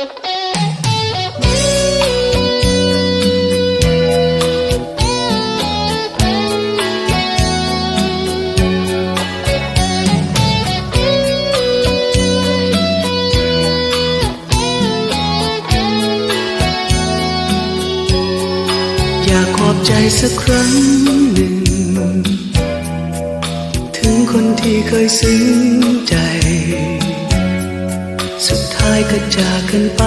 อยากขอบใจสักครั้งหนึ่ง ถึงคนที่เคยซึ้งใจ ก็จากกันไป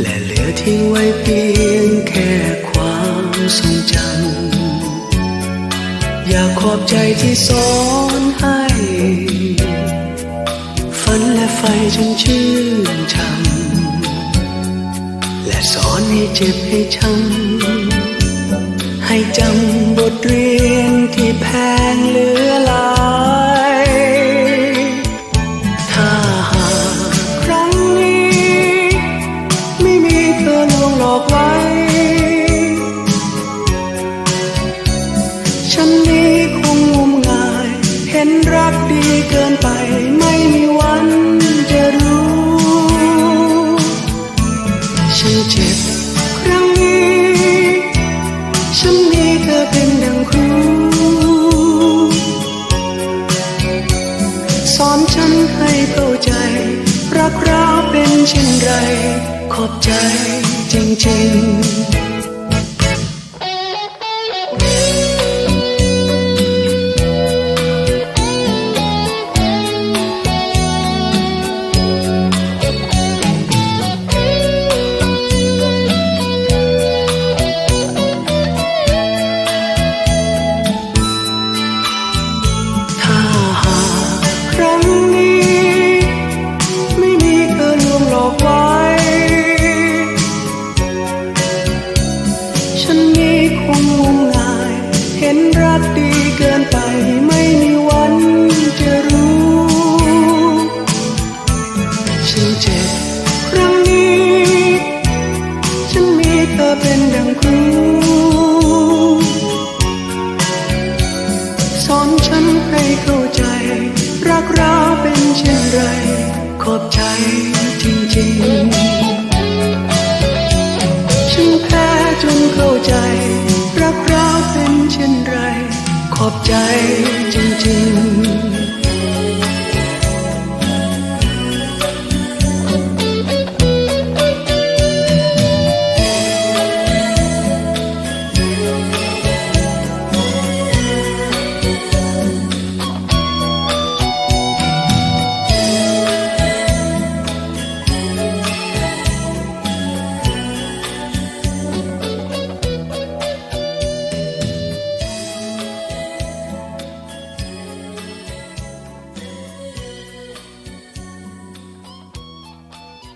และเหลือทิ้งไว้เพียงแค่ความทรงจำอยากขอบใจที่สอนให้ ฝันและไฟจนชื่นช่ำและสอนให้เจ็บให้ช้ำให้จำบทเรียนที่แพงเล ฉันนี้คงงมงาย เห็นรักดีเกินไป ไม่มีวันจะรู้ ฉันเจ็บครั้งนี้ ฉันมีเธอเป็นดังครู สอนฉันให้เข้าใจ รักเราเป็นเช่นไร ขอบใจจริงๆ รักดีเกินไปไม่มีวันจะรู้ฉันเจ็บครั้งนี้ ฉันมีเธอเป็นดังครูสอนฉันให้เข้าใจ รักเราเป็นเช่นไร ขอบใจจริงๆ ฉันแพ้จนเข้าใจ อบใจจริง